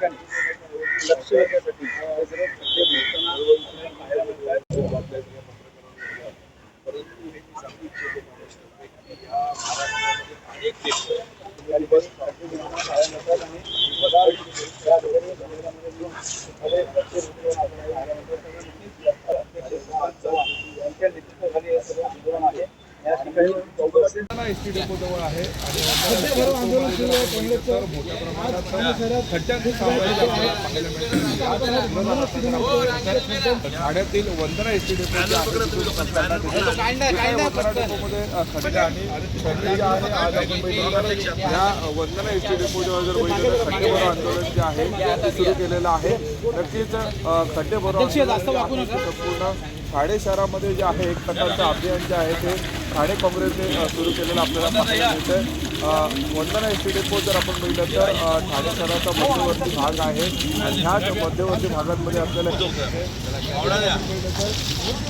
ठिकाणी लक्ष वेधण्यासाठी परंतु हे मी सांगू इच्छितो की या महाराष्ट्रामध्ये अनेक देश आणि बस खड्डे भरताना पाहायला मिळतात आणि पदार्थ या ठिकाणी समुद्रामध्ये येऊन खड्डे खड्डे भरताना पाहायला मिळतात. त्यामुळे नक्कीच अध्यक्ष सुभाष चव्हाण यांच्या नेतृत्वाखाली हे सर्व आंदोलन आहे या ठिकाणी डेपो जवळ आहे आणि तर मोठ्या प्रमाणात खड्ड्यांचे साम्राज्य आपल्याला पाहायला मिळतं. ठाण्यातील वंदना. या वंदना डेपोमध्ये अ, खड्डे आणि खड्डे जे आहे आज आपण बघितलं या वंदना एसटी डेपो जवळ जर बघितलं तर खड्डे भरो आंदोलन जे आहे ते सुरू केलेलं आहे. नक्कीच अ, खड्डे भरो आंदोलन जे आहे ते संपूर्ण ठाणे शहरामध्ये जे आहे एक प्रकारचं अभियान जे आहे ते ठाणे काँग्रेसने सुरू केलेलं आपल्याला पाहायला मिळतं वंदना एस टी डेपो जर आपण बघितलं तर ठाणे शहराचा मध्यवर्ती भाग आहे. आणि ह्याच मध्यवर्ती भागांमध्ये आपल्याला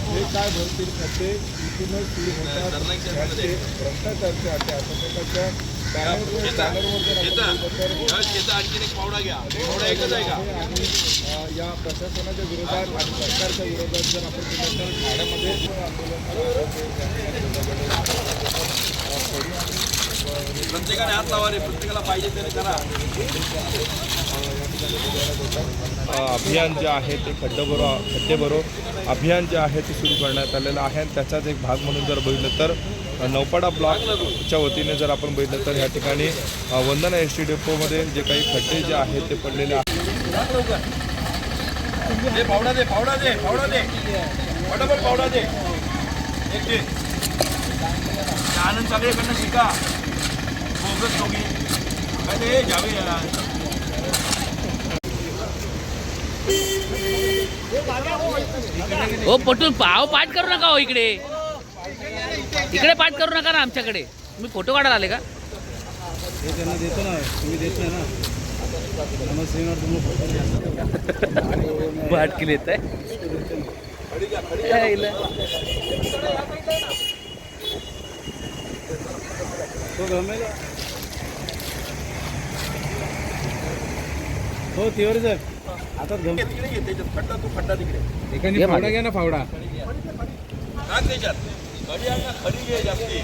हे काय भरतील खड्डे इथूनच सुरू होतात. भ्रष्टाचारचे असं बॅनरवर या प्रशासनाच्या विरोधात आणि सरकारच्या विरोधात जर आपण ठाण्यामध्ये प्रत्येकाने हात लावा रे प्रत्येकाला पाहिजे त्याने करा. अभियान जे आहे ते खड्डे भरो खड्डे भरो अभियान जे आहे ते सुरू करण्यात आलेलं आहे. आणि त्याचाच एक भाग म्हणून जर बघितलं तर नौपाडा ब्लॉकच्या वतीने जर आपण बघितलं तर ह्या ठिकाणी वंदना एस टी डेपोमध्ये जे काही खड्डे जे आहेत ते पडलेले आहेत. दे पावडा दे पावडा दे पावडा दे. फटाफट पावडा दे. एक दे. आनंद सगळेकडनं शिका. जावे यार हो पटून पाव पाठ करू नका हो इकडे. इकडे पाठ करू नका ना आमच्याकडे. तुम्ही फोटो काढायला आले का? हे त्यांना देतो ना तुम्ही देत नाही ना. पाठ केली येत तो गमेल. हो तीवर सर आता गम तिकडे घे त्याच्यात खड्डा तू खड्डा तिकडे. एकाने फावडा. घ्या ना फावडा. टाक त्याच्यात. खडी आण ना खडी घे जास्ती.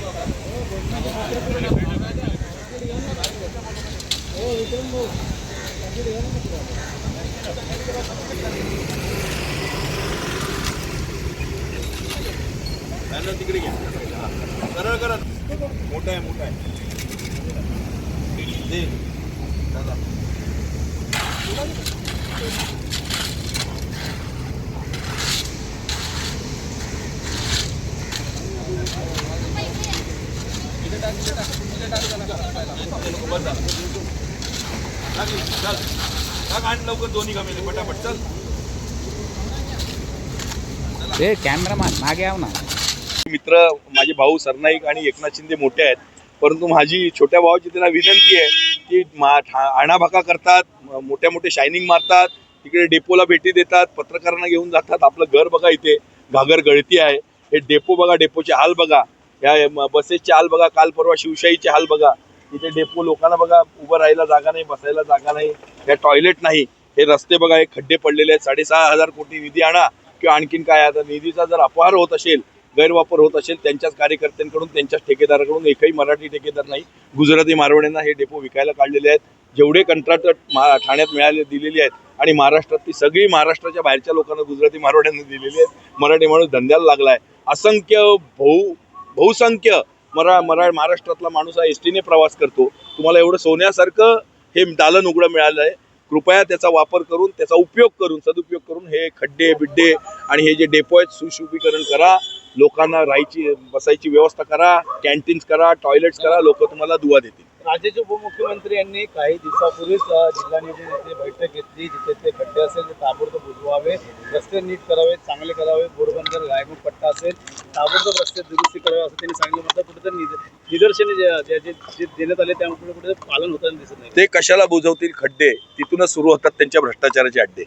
त्यांना तिकडे घे. सरळ करा. मोठा आहे मोठा आहे दे दादा टाक हे, चल लवकर दोन्ही कमी पटापट चल ए कॅमेरामॅन मागे आव ना. मित्र माझे भाऊ सरनाईक आणि एकनाथ शिंदे मोठे आहेत. परंतु माझी छोट्या भावाची त्यांना विनंती आहे की मा ठा- आणाभाका करतात मोठ्या मोठे शायनिंग मारतात तिकडे डेपोला भेटी देतात पत्रकारांना घेऊन जातात. आपलं घर बघा इथे घागर गळती आहे. हे डेपो बघा डेपोचे हाल बघा. या बसेसचे हाल बघा काल परवा शिवशाहीचे हाल बघा. इथे डेपो लोकांना बघा उभं राहायला जागा नाही बसायला जागा नाही. या टॉयलेट नाही. हे रस्ते बघा हे खड्डे पडलेले आहेत. साडेसहा हजार कोटी निधी आणा किंवा आणखीन काय आता निधीचा जर अपहार होत असेल गैरवापर होत असेल त्यांच्याच कार्यकर्त्यांकडून त्यांच्याच ठेकेदाराकडून एकही मराठी ठेकेदार नाही. गुजराती मारवाड्यांना हे डेपो विकायला काढलेले आहेत. जेवढे कंत्राट मा ठाण्यात मिळाले दिलेली आहेत आणि महाराष्ट्रातली सगळी महाराष्ट्राच्या बाहेरच्या लोकांना गुजराती मारवाड्यांना दिलेली आहेत. मराठी माणूस धंद्याला लागला आहे असंख्य बहु बहुसंख्य मरा मरा महाराष्ट्रातला माणूस हा एस टीने प्रवास करतो. तुम्हाला एवढं सोन्यासारखं हे दालन उघडं मिळालं आहे. कृपया त्याचा वापर करून त्याचा उपयोग करून सदुपयोग करून हे खड्डे बिड्डे आणि हे जे डेपो आहेत सुशोभीकरण करा. लोकांना राहायची बसायची व्यवस्था करा कॅन्टीन्स करा टॉयलेट्स करा लोक तुम्हाला दुवा देतील. राज्याचे उपमुख्यमंत्री यांनी काही दिवसापूर्वीच जिल्हा नियोजन येथे बैठक घेतली जिथे ते खड्डे असेल ते ताबडतोब बुजवावे रस्ते नीट करावे चांगले करावे बोरबंदर गायमुख पट्टा असेल ताबडतोब रस्ते दुरुस्ती करावे असं त्यांनी सांगितलं. मात्र कुठेतरी निद- निदर्शने जे- देण्यात आले त्यामुळे कुठे कुठे पालन होताना दिसत नाही. ते कशाला बुजवतील खड्डे? तिथूनच सुरू होतात त्यांच्या भ्रष्टाचाराचे अड्डे.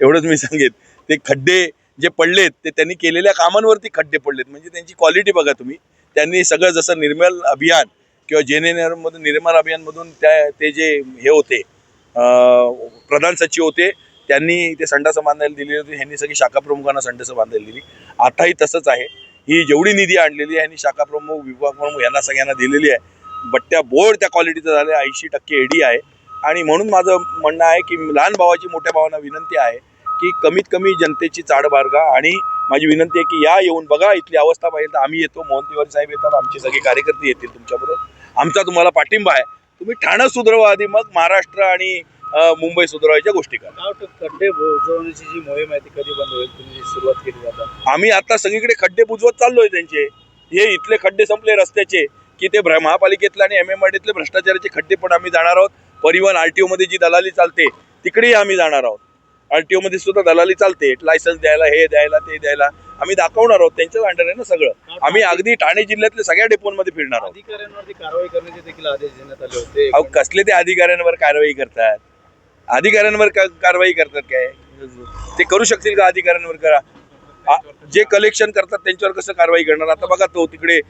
एवढंच मी सांगेन. ते खड्डे जे पडलेत ते त्यांनी केलेल्या कामांवरती खड्डे पडलेत. म्हणजे त्यांची क्वालिटी बघा तुम्ही. त्यांनी सगळं जसं निर्मल अभियान किंवा जेनेनरमधून निर्मल अभियानमधून त्या ते जे हे होते प्रधान सचिव होते त्यांनी ते संडासं बांधायला दिली होती. ह्यांनी सगळी शाखा प्रमुखांना संडासं बांधायला दिली. आताही तसंच आहे. ही जेवढी निधी आणलेली आहे ह्यांनी शाखा प्रमुख विभाग प्रमुख यांना सगळ्यांना दिलेली आहे. बट्ट्या बोर्ड त्या क्वालिटीचं झालं ऐंशी टक्के एडी आहे. आणि म्हणून माझं म्हणणं आहे की लहान भावाची मोठ्या भावांना विनंती आहे की कमीत कमी जनतेची चाड बारगा आणि माझी विनंती आहे की या येऊन बघा इथली अवस्था पाहिजे तर आम्ही येतो. मोहन तिवारी साहेब येतात आमचे सगळे कार्यकर्ते येतील तुमच्याबरोबर. आमचा तुम्हाला पाठिंबा आहे. तुम्ही ठाणं सुधरवा आधी मग महाराष्ट्र आणि मुंबई सुधरवायच्या गोष्टी करा खड्डे बुजवण्याची जी मोहीम आहे ती कधी बंद होईल? तुम्ही सुरुवात केली आता. आम्ही आता सगळीकडे खड्डे बुजवत चाललोय त्यांचे. हे इथले खड्डे संपले रस्त्याचे की ते महापालिकेतले आणि एम एम आडीतले भ्रष्टाचाराचे खड्डे पण आम्ही जाणार आहोत. परिवहन आरटीओ मध्ये जी दलाली चालते तिकडेही आम्ही जाणार आहोत. आरटीओ मध्ये सुद्धा दलाली चालते. लायसन्स द्यायला हे द्यायला ते द्यायला. आम्ही दाखवणार आहोत त्यांच्याच अंडर आहे ना सगळं. आम्ही अगदी ठाणे जिल्ह्यातल्या सगळ्या डेपोमध्ये फिरणार आहोत. अधिकाऱ्यांवरती कारवाई करण्याचे देखील आदेश देण्यात आले होते. अहो कसले ते अधिकाऱ्यांवर कारवाई करतात? अधिकाऱ्यांवर का- कारवाई करतात काय? ते करू शकतील का अधिकाऱ्यांवर करा? जे कलेक्शन करतात त्यांच्यावर कसं कारवाई करणार? आता बघा तो तिकडे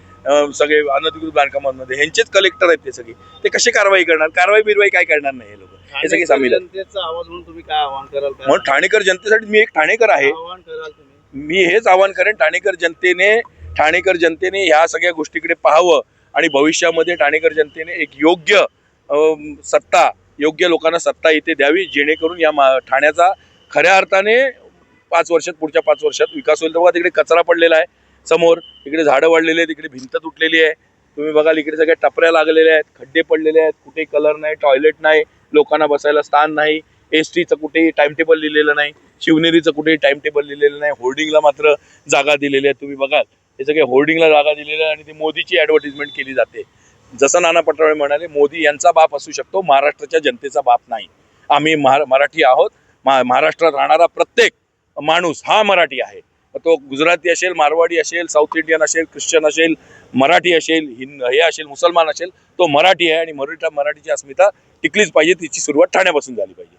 सगळे अनधिकृत बांधकामांमध्ये ह्यांचेच कलेक्टर आहेत ते सगळे. ते कसे कारवाई करणार? कारवाई बिरवाई काय करणार नाही हे लोक? हे सगळे सामील आहेत. जनतेचा आवाज म्हणून तुम्ही काय आवाहन कराल? काय म्हणून ठाणेकर जनतेसाठी मी एक ठाणेकर आहे. आवाहन कराल तुम्ही. मी हेच आवाहन करेन ठाणेकर जनतेने ठाणेकर जनतेने ह्या सगळ्या गोष्टीकडे पाहावं आणि भविष्यामध्ये ठाणेकर जनतेने एक योग्य अम, सत्ता योग्य लोकांना सत्ता इथे द्यावी जेणेकरून या मा- ठाण्याचा खऱ्या अर्थाने पाच वर्षात पुढच्या पाच वर्षात विकास होईल. तेव्हा तिकडे कचरा पडलेला आहे समोर. इकडे झाडं वाढलेली आहेत तिकडे भिंत तुटलेली आहे. तुम्ही बघाल इकडे सगळ्या टपऱ्या लागलेल्या आहेत खड्डे पडलेले आहेत कुठेही कलर नाही टॉयलेट नाही लोकांना बसायला स्थान नाही. एस टीचं कुठेही टाइमटेबल लिहिलेलं नाही. शिवनेरीचं कुठेही टाइमटेबल लिहिलेलं नाही. होर्डिंगला मात्र जागा दिलेली आहे. तुम्ही बघाल हे सगळे होर्डिंगला जागा दिलेल्या आहे आणि ती मोदीची ॲडव्हर्टिजमेंट केली जाते. जसं नाना पटोळे म्हणाले मोदी यांचा बाप असू शकतो महाराष्ट्राच्या जनतेचा बाप नाही. आम्ही महा मराठी आहोत. मा महाराष्ट्रात राहणारा प्रत्येक माणूस हा मराठी आहे. तो गुजराती असेल मारवाडी असेल साऊथ इंडियन असेल ख्रिश्चन असेल मराठी असेल हिंद हे असेल मुसलमान असेल तो मराठी आहे आणि मराठा मराठीची अस्मिता टिकलीच पाहिजे तिची सुरुवात ठाण्यापासून झाली पाहिजे.